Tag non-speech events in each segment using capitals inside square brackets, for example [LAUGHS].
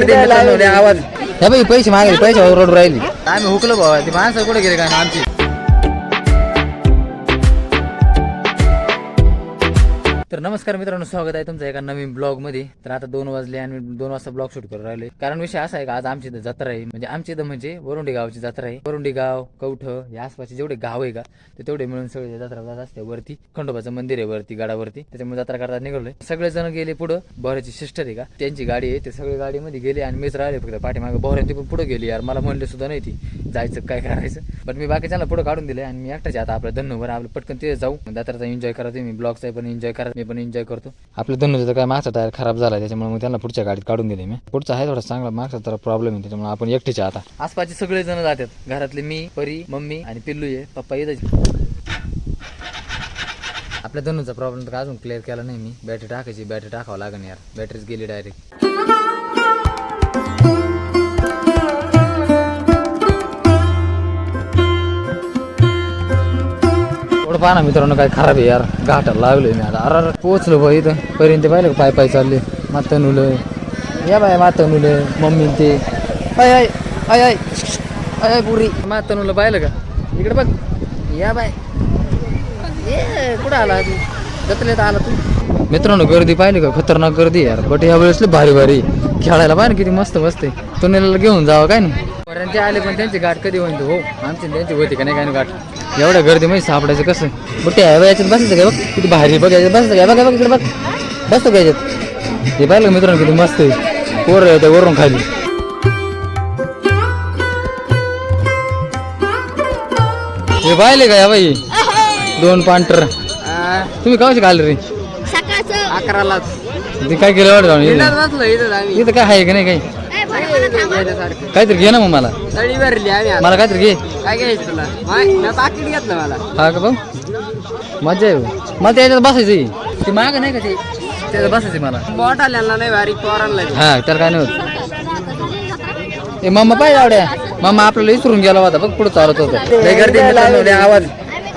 मित्रांनो, लय आवाज. हे बाई पैसे मागे पैसे ओरडू राहिली. आम्ही हुकलो बाबा ती माणसं कुठे गेले काय ना आमची? तर नमस्कार मित्रांनो स्वागत आहे तुमचं एका नवीन ब्लॉगमध्ये. तर आता दोन वाजले आणि मी दोन वाजता ब्लॉग शूट करून राहिले. कारण विषय असा आहे का आज आमची इथं जत्रा आहे. म्हणजे आमची इथं म्हणजे वरुंडी गावची जत्रा आहे. वरुंडी गाव कवठ या आसपासचे जेवढे गाव आहे का ते तेवढे मिळून सगळे जत्रा जात असते. वरती खंडोबाचं मंदिर आहे वरती गडावरती. त्याच्यामुळे जत्रा करता निघालोय. सगळे जण गेले पुढं. बोऱ्याची सिस्टर आहे का त्यांची गाडी आहे. ते सगळे गाडीमध्ये गेले आणि मीच राहिले फक्त पाठीमागे. बोऱ्या पण पुढे गेली. यार मला म्हणले सुद्धा नाही ती. जायचं काय करायचं. पण मी बाकीच्याला पुढे काढून दिले आणि मी एकटाच आता आपल्या धन्नूवर आपलं पटकन ते जाऊ. जत्राचा एन्जॉय करा मी ब्लॉगचा पण एन्जॉय करा. पण एन्जॉय करतो. आपल्या धन्नूचा काय मागचा टायर खराब झाला त्याच्यामुळे मग त्यांना पुढच्या गाडीत काढून दिले मी. पुढचा आहे थोडा चांगला मागचा जरा प्रॉब्लेम आहे त्याच्यामुळे आपण एकटेच आता. आसपासचे सगळे जण जातात. घरातले मी परी मम्मी आणि पिल्लू आहे. पप्पा येतात आपल्या धनुचा प्रॉब्लेम तर अजून क्लिअर केला नाही मी. बॅटरी टाकायची बॅटरी टाकावं लागेल यार. बॅटरीच गेली डायरेक्ट पाहा ना मित्रांनो काय खराब आहे यार. घाटाला लागलोय मी आता. अर पोचलो भाई इथं. पर्यंत पाहिलं का? पाय पाय चालले. मातनुलं या बाय मातनुलं मम्मी ते. आय आय आय आय आय आय पुरी मातनुलं पाहिलं का? इकडे बघ. या बाय. ये कुठं आला तू? जत्रेत आला तू? मित्रांनो गर्दी पाहिली का? खतरनाक गर्दी यार. बट या वेळेस भारी भारी. खेळायला पाहिजे किती मस्त मस्त आहे. तुनेला घेऊन जावं काय ना पर्यंत ते आले पण त्यांची गाठ कधी होईल हो आमची त्यांची होती का नाही काय गाठ? एवढ्या गर्दी मध्ये सापडायचं कसं? बट त्या याच्यात बसायचं काय बघ? किती भारी बघ याच्यात बसायचं काय? बघ बघ इकडे बघ. बसतो का याच्यात? हे पाहिलं का मित्रांनो किती मस्त आहे? पोर आहे वरून खाली. हे पाहिले का या बाई? दोन पांटर तुम्ही कावशी खाल्ले रे? ते काय केलं वाटत? इथं आम्ही. इथं काय आहे का नाही काही. काहीतरी घे ना मग मला. तळी भरली आम्ही आता. मला काहीतरी घे. काय घ्यायचं तुला? माय मी पाकिट घेतलं मला. हा का भाऊ मजा आहे भाऊ. मला त्याच्यात बसायचं ती माग नाही का ते? त्याच्यात बसायची मला. बोट आल्याला नाही बारीक पोरांना हा त्याला काय नाही होत. ए मम्मा पाहिजे आवड्या मम्मा आपल्याला विसरून गेला होता. बघ पुढे चालत होतं. लय गर्दी मित्रांनो, लय आवाज.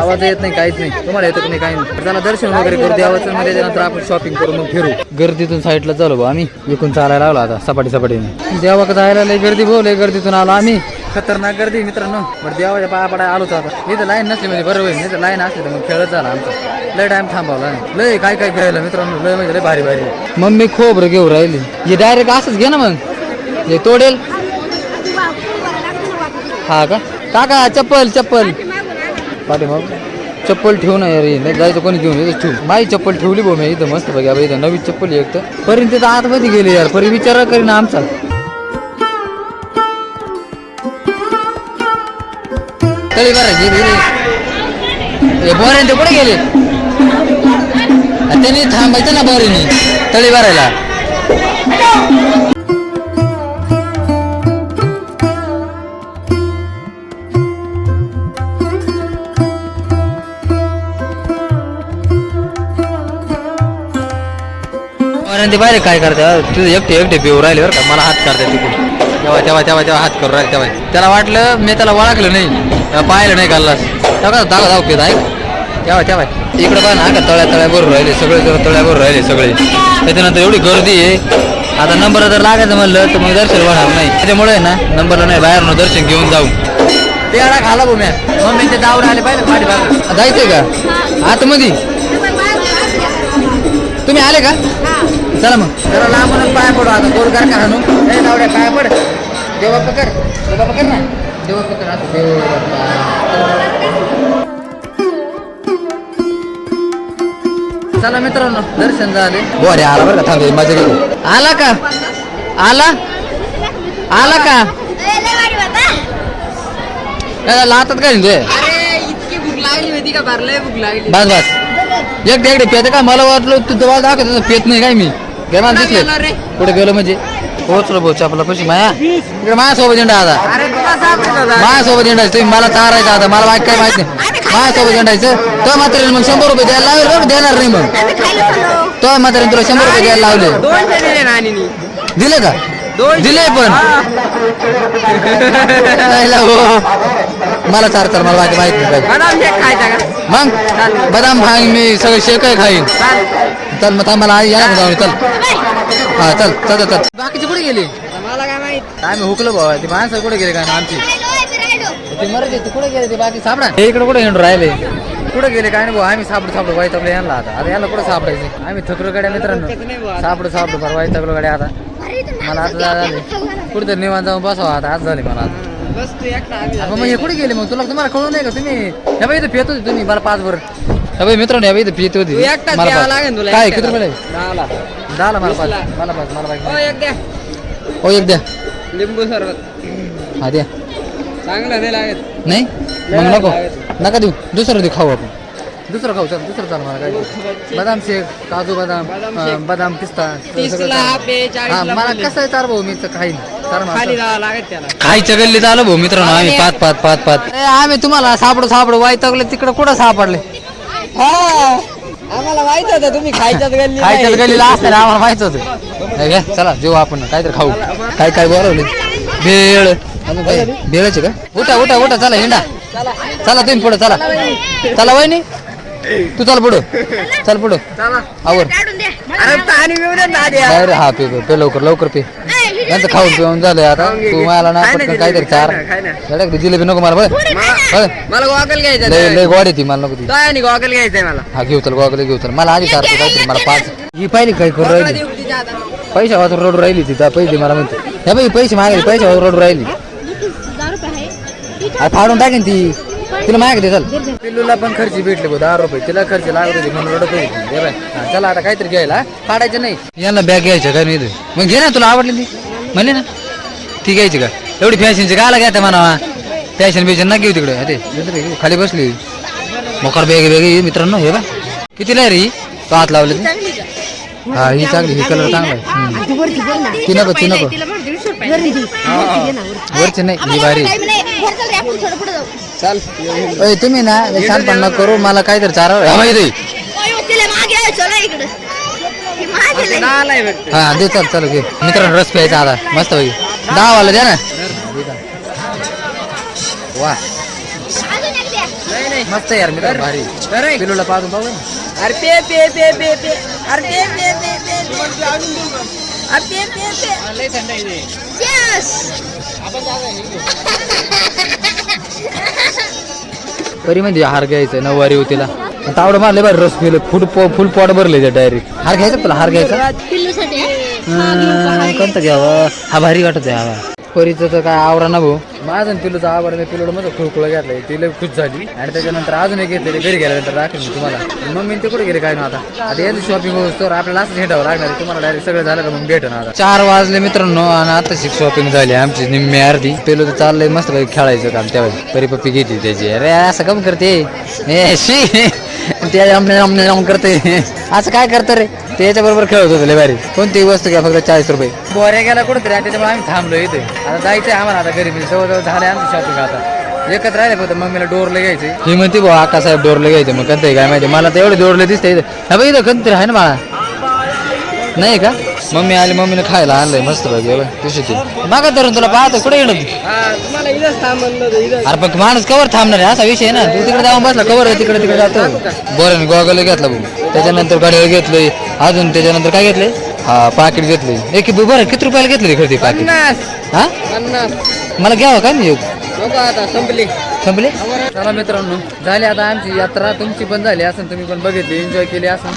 आवाज येत नाही काहीच नाही. तुम्हाला येतं नाही काही नाही. त्याला दर्शन वगैरे करू देवाचं मध्ये त्यानंतर आपण शॉपिंग करू मग फिरू. गर्दीतून साईडला चालू भाऊ आम्ही. इकडून चालायला लागलो आता सपाटी सपाटीने. देवा जायला लय गर्दी भाऊ लय गर्दीतून आलो आम्ही. खतरनाक गर्दी मित्रांनो. बरं देवाच्या पाया पडाय आलोच आता. इथं लाईन नसली म्हणजे बरं होईल. नाही तर लाईन असली तर मग खेळत झाला आमचा. लय टाइम थांबावला लय काय काय खेळायला मित्रांनो लय म्हणजे लय भारी भारी. मम्मी खोबरं घेऊ राहिली. हे डायरेक्ट असंच घे ना मग. हे तोडेल. हा का? काका चप्पल चप्पल. पाठीमाग चप्पल ठेवू ना यार नाही जायचं कोणी घेऊन येतच ठेवू. माझी चप्पल ठेवली भाऊ मी इथं मस्त बघा इथं नवी चप्पल एक तर. परी तिथं आतमध्ये गेले यार. परी विचार करीन आमचा. तळी बरं गेली बोऱ्याने ते कुठे गेले? त्यांनी थांबायचं ना बोरीने. तळी भरायला. ते पाहिजे काय करते? तुझं एकटे एकटे पिऊ राहिले बरं का? मला हात करते तिकडून. तेव्हा तेव्हा तेव्हा तेव्हा हात करू राहिले तेव्हा. त्याला वाटलं मी त्याला ओळखलं नाही. पाहिलं नाही गल्लास तेव्हा दाखव दाखव पित आहे तेव्हा तेव्हा. इकडे पाहा ना का तळ्या तळ्यावर राहिले सगळे जण तळ्यावर राहिले सगळे. त्याच्यानंतर एवढी गर्दी आहे. आता नंबर जर लागायचं म्हणलं तर मग दर्शन होणार नाही. त्याच्यामुळे ना नंबरला नाही बाहेरनं दर्शन घेऊन जाऊ. ते आडा खाला भाऊ मॅ. मम्मी ते जाऊन आले पाहिजे पाठी बाहेर जायचंय का? आतमध्ये तुम्ही आले का? चला मग. जरा लांबूनच पाया पडू आता. गोरगार का हाणू ए नावड्या पाया पड. देवा पकड. देवा पकड ना. देवा पकड आता. देव चला मित्रांनो दर्शन झाले. बोरे आला बरं का? थांबे मजा घेऊ आला का? आला? आला का? ए, लातात काय ते अरे इतकी भूक लागली होती का? भरलंय भूक लागली. बस बस. एक एकटे पेत काय मला वाटलं तू तुम्हाला दाखवत पेत नाही काय मी. गेला दिसले? कुठे गेलो म्हणजे? पोहोचलो भाऊ आपला पशी माया. इकडे माझ्यासोबत येणार आता. माझ्यासोबत येणार तुम्ही मला चारायचं आता. मला बाकी काय माहीत नाही. माझ्यासोबत येणायचं तो मात्र मग शंभर रुपये द्यायला लावेल बरं देणार नाही मग. तो मात्र तुला शंभर रुपये द्यायला लावले. दिले का? दिले पण. मला चार तर मला बाकी माहीत नाही. काय बदाम शेक खायचा का? मग? बदाम खाईन मी सगळे शेकय खाईन. चाल चल मग मला आई या ना जाऊन चल. हा चल चल चल, चल. बाकीचे कुठे गेले? मला काय माहीत? आम्ही हुकलो बाबा ती माणसं कुठे गेले काय ना आमची. ते मरते ते कुठे गेले ते बाकी सापडा. हे इकडे कुठे हिंडून राहिले? कुठे गेले काय नाही भाऊ आम्ही सापडू सापडू वाईटकलो यांना आता. आता यांना कुठं सापडायचं? आम्ही थकलो गाड्या मित्रांनो. सापडू सापडू फार वाईटकलो गाड्या आता. मला आता नाचत झाले. कुठे निवांत जाऊन बसावं आता आज झाले मला आता. बस तू एकटा आम्ही अगं मग हे कुठे गेले मग? तुला तुम्हाला कळू नाही का? तुम्ही ह्या बाई इथं पियत होती तुम्ही मला पाच वर ह्या बाई मित्रांनो ह्या बाई इथं पियत होती. तू एकटाच मला यावं पाच. लागेल तुला काय एकट्याला. किती रुपये? दहाला. दहाला मला पाच. वीसला. मला पाच मला हो पाच एक द्या. हो एक द्या. लिंबू सरबत. हा द्या. चांगलं नाही लागत. नाही? मग नको. नका देऊ. दुसरं देऊ खाऊ आपण. दुसरं खाऊ चल दुसरं चाल मला काय बदाम शेक काजू बदाम बदाम अं, शेक. बदाम पिस्ता तीसला हा मला. कसं आहे चार भाऊ मी तर खाईन खाली जावं लागत त्याला. खायच्या गल्लीत आलो भाऊ मित्रांनो आम्ही पाच पाच पाच पाच. आम्ही तुम्हाला सापडू सापडू वाईटगले तिकडे कुठं सापडले? हा आम्हाला माहीत होतं तुम्ही खायच्याच गल्ली खायच्या गल्लीला असणार आम्हाला माहीत होतं. हे घ्या, चला जेऊ आपण काहीतरी खाऊ. काय काय बोलवले? भेळ. अजून काय भेळच का? उठा उठा उठा चला हिंडा. चला तुम्ही पुढे चला. चला वहिनी. तू चल पुढं. चल पुढं. चला. आवर. अरे पाणी पिऊ दे ना द्या डायरेक्ट हा पे पे, पे लवकर लवकर पे. ए, व्हिडिओ यांचं खाऊन पिऊन झालंय आता. खाऊन घे, तू घे. मला ना खाय ना पटकन जिलेबी, काहीतरी चार. ना, खाय ना. डायरेक्ट जिलेबी नको मला बघ. मला गॉगल घ्यायचा लय लय गोड येते मला नको ती. काय आणि गॉगल घ्यायचंय मला? हा घेऊ चल गोगले घेऊ चल. मला आधी सारखं काहीतरी मला पाच. ही पाहिली काय करू राहिली. पैसा वाचून रोड राहिली तिथं पैसे मला म्हणते. हे बाई पैसे मागले पैसे वाचून रोड राहिली. अरे फाडून टाकेन ती. तिला मागते चल. पिल्लूला पण खर्च भेटले बघ दहा रुपये. तिला खर्च लागत होती म्हणून रडत होती. दे बाय हा, चला आता काहीतरी घ्यायला. फाडायचं नाही. यांना बॅग घ्यायचं काय नाही. मग घे ना तुला आवडली ती म्हणले ना? ती घ्यायची का? एवढी फॅशनची गाला घ्या म्हणावा? फॅशन बिशन ना घेऊ तिकडे. हा घेऊ. खाली बसली. मोकार बॅग बॅग मित्रांनो हे बा कितीला आहे रे ही? तो हात लावले ती हा ही चांगली ही कलर चांगला आहे. ती नको ती नको. वरची नाही ही भारी. चल तुम्ही ना शानपण न करू मला काहीतरी चारा माहिती ओय, तिला मागे आहे, चला इकडं. ही हा दे चल चल घे. मित्रांनो रस प्यायचा आता. मस्त होईल दहा वाला द्या ना. वा. मस्त आहे यार मित्र भारी. पिलूला पाहून पाहू. अरे पे पे पे पे पे. अरे पे पे पे पे. अरे पे पे पे. लय थंड आहे ते. Cheers. तरी म्हणजे हार घ्यायचा नऊवारी होतीला. तावडं मारले बरं रस पिलं फुल फुल पॉट भरले डायरेक्ट हार घ्यायचा तुला? हार घ्यायचा. अं, कोणता घ्यावा? हा भारी वाटत आहे हा. परीचं तर काय आवरा ना भाऊ. माझं आणि पिलूचं आवड मी पिलूला मग खुळखुळा घेतलाय. ती लय खुश झाली. आणि त्याच्यानंतर अजून एक घेतले घरी गेल्यानंतर राखेल मी तुम्हाला. मम्मी ते कुठे गेले काय ना आता? आता यांची शॉपिंग होत तर आपल्याला असंच हिंडावं लागणार आहे. तुम्हाला डायरेक्ट सगळं झालं का मग भेट ना आता. चार वाजले मित्रांनो आणि आता शॉपिंग झाली आमची निम्मी अर्धी. पेलो तर चाललंय मस्त खेळायचं काम त्यावेळी. परी पप्पी घेतली त्याची. अरे असं कम करते. ए शी. ते आमने आमने आम करते. असं काय करतं रे? ते याच्या बरोबर खेळत होतं लय भारी. कोणतीही वस्तू घ्या फक्त चाळीस रुपये. बोऱ्या गेला कुठं तरी त्याच्यामुळे आम्ही थांबलो इथे. आता जायचंय आम्हाला आता घरी. म्हणजे जवळजवळ झाले आमची शॉपिंग आता. एकच राहिले फक्त मम्मीला डोरले घ्यायचे. ही म्हणते भाऊ आका साहेब डोरले घ्यायचे. मग कंत काय माहिती. मला तर एवढे डोरले दिसते. इथं हा बघ इथं कंत आहे ना बाळा. नाही का? मम्मी आली मम्मीने खायला आणलंय मस्त बघ तुझी ती मागा धरून तुला पाहतो कुठे येणं तू? हा तुम्हाला इथंच थांब म्हणलं होतं, इथंच. अरे पण माणूस कवर थांबणार आहे असा विषय आहे ना. तू तिकडे जाऊन बसला कवर तिकडे तिकडे जातो. बरं गॉगल घेतला भाऊ त्याच्यानंतर घड्याळ घेतलंय. अजून त्याच्यानंतर काय घेतलंय? हा पाकिट घेतलंय. एक बरं किती रुपयाला घेतलं खरेदी पाकिट हा? मला घ्यावं का नको आता संपली. संपले? चला मित्रांनो झाली आता आमची यात्रा. तुमची पण झाली असं तुम्ही पण बघितली एन्जॉय केली असं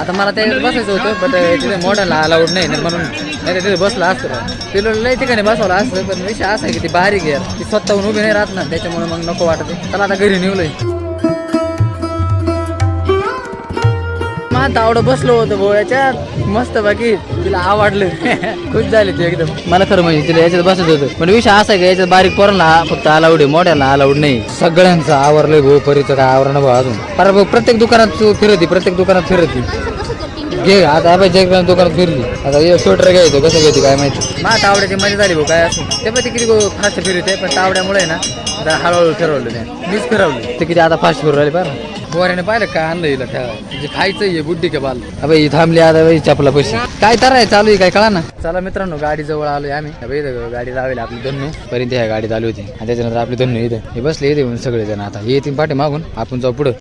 आता मला त्याच्यात बसायचं होतं बट तिथे मॉडर्नला अलाउड नाही म्हणून नाही तिथे बसला असतं तिला लई ठिकाणी बसवलं असतं पण विषय असा आहे की ती बारीक आहे. ती स्वतःहून उभी नाही राहत ना त्याच्यामुळे मग नको वाटत त्याला आता घरी निवलंय माझं आवडं बसलो होतं भाऊ याच्यात मस्त बाकी तिला आवडलं. [LAUGHS] खुश झाली ती एकदम. मला खरं म्हणजे तिला याच्यात बसत होतं पण विषय असा की याच्यात बारीक पोरांना फक्त अलाउड आहे मोठ्याला अलाउड नाही. सगळ्यांचं आवरलंय भाऊ परीचं काय आवरण भाऊ अजून? पर प्रत्येक दुकानात तू फिरती प्रत्येक दुकानात फिरती. घे आता आपण जग दुकानात फिरली. आता हे स्वेटर घ्यायचं कसं घ्यायचं काय माहिती. माझ्या तावड्याची मजा झाली भाऊ काय असं. ते पण ते किती फास्ट फिरते पण तावड्यामुळे ना जरा हळूहळू फिरवलं ते. मीच फिरवली. ते किती आता फास्ट फिरू राहिले बरं. बोऱ्याने पाहिलं काय आणलं हिला ठेवायला जे खायचं आहे बुड्डी के बाल. अबे ही थांबली आता बाई चपला पैसे. काय तर आहे चालू आहे काय कळा ना. चला मित्रांनो गाडी जवळ आलोय आम्ही. अबे इथं गाडी लावली आपली धन्नू. पर्यंत ह्या गाडी चालू होती. आणि त्याच्यानंतर आपली धन्नू इथे. हे बसले इथे सगळे जण आता. हे येतील पाठी मागून आपण जाऊ पुढं.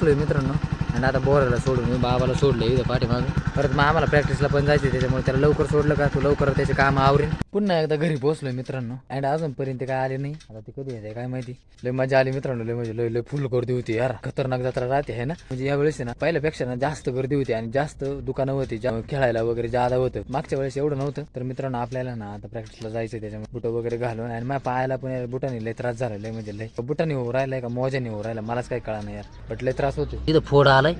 पोहोचलोय मित्रांनो. आणि आता बोराला सोडून मी बाबाला सोडलं इथं पाठीमागं. परत मग आम्हाला प्रॅक्टिसला पण जायचं त्याच्यामुळे त्याला लवकर सोडलं का? तू लवकर त्याचे काम आवरेन. पुन्हा एकदा घरी पोहोचलोय मित्रांनो. आणि अजूनपर्यंत काय आले नाही. आता ते कधी येते काय माहिती. लय मजा आली मित्रांनो लय म्हणजे लय लय फुल गर्दी होती यार. खतरनाक जत्रा राहते आहे ना? म्हणजे यावेळेस ना पहिल्यापेक्षा ना जास्त गर्दी होती आणि जास्त दुकानं होती खेळायला वगैरे जादा होतं. मागच्या वेळेस एवढं नव्हतं. तर मित्रांनो आपल्याला ना आता प्रॅक्टिसला जायचं त्याच्यामुळे बुटं वगैरे घालून आणि माझ्या पायाला पण बुटाने लय त्रास झाला लय म्हणजे लय. बुटाने हो राहिलाय का मोजाने हो राहिला मलाच काही कळा नाही यार. बट लय त्रास होतो इथं फोड आलाय.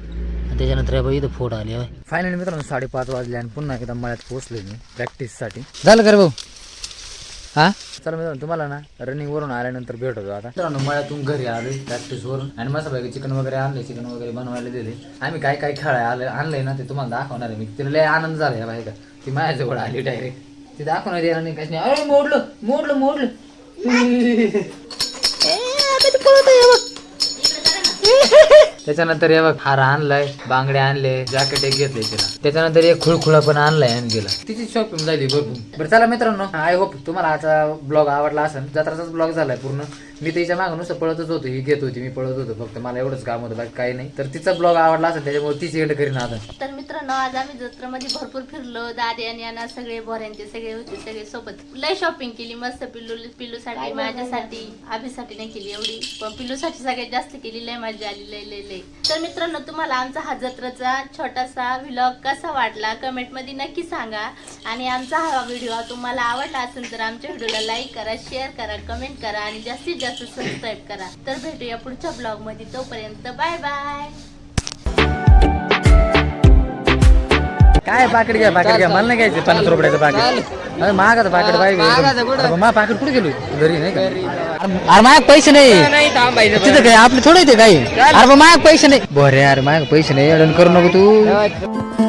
त्याच्यानंतर इथं फोड आले. फायनली मित्रांनो साडेपाच वाजले आणि पुन्हा एकदा मळ्यात पोहोचलोय मी प्रॅक्टिससाठी झालं का रे भाऊ? हा? चला मित्रांनो तुम्हाला ना रनिंग वरून आल्यानंतर भेट होतो आता. मित्रांनो मळ्यातून घरी आलोय प्रॅक्टिस वरून. आणि मस्त पैकी चिकन वगैरे आणले चिकन वगैरे बनवायला दिले आम्ही काय काय खेळाय आलं आणलंय ना ते तुम्हाला दाखवणार आहे मी. तिला लय आनंद झाला या का ती माझ्याजवळ आली डायरेक्ट ती दाखवणार येणार नाही काही नाही अरे मोडलं मोडलं मोडलं. त्याच्यानंतर हे बघ हार आणलाय बांगडे आणले जॅकेट एक घेतले तिला. त्याच्यानंतर एक खुळखुळा पण आणलाय आणि गेला. तिची शॉपिंग झाली भरपूर. बरं चला मित्रांनो आय होप तुम्हाला आजचा ब्लॉग आवडला असेल. जत्राचाच ब्लॉग झालाय पूर्ण. मी तिच्या मागं नुसतं पळतच होतो ही घेत होती मी पळत होतो फक्त मला एवढंच काम होतं बाकी काही नाही. तर तिचा ब्लॉग आवडला असेल त्याच्यामुळे तीच एंड करीन आता. तर मित्रांनो आज आम्ही जत्रेमध्ये भरपूर फिरलो. दादी आणि यांना सगळे बोऱ्यांचे सगळे होते सगळे सोबत. लय शॉपिंग केली मस्त पिल्लू पिल्लूसाठी माझ्यासाठी आभीसाठी नाही केली एवढी. पण पिल्लूसाठी सगळ्यात जास्त केली लय मजा आली लय लय लय. तर मित्रांनो तुम्हाला आमचा हा जत्रेचा छोटासा व्लॉग कसा वाटला कमेंटमध्ये नक्की सांगा. आणि आमचा हा व्हिडिओ तुम्हाला आवडला असेल तर आमच्या व्हिडिओला लाईक करा शेअर करा कमेंट करा आणि जास्तीत जास्त सबस्क्राईब करा. तर भेटूया पुढच्या ब्लॉगमध्ये. तोपर्यंत बाय बाय काय पाकिट घ्या पाकिट घ्या. मला नाही घ्यायचं पन्नास रुपयाचं पाकिट. अरे महागाचं पाकिट पाहिजे. मा पाकिट कुठे गेलो? घरी नाही का? अरे माझ्या पैसे नाही. तिथं काय आपले थोडे ते काही अरे माझ्या पैसे नाही. बरे अरे माझ्या पैसे नाही. अडण करू नको तू.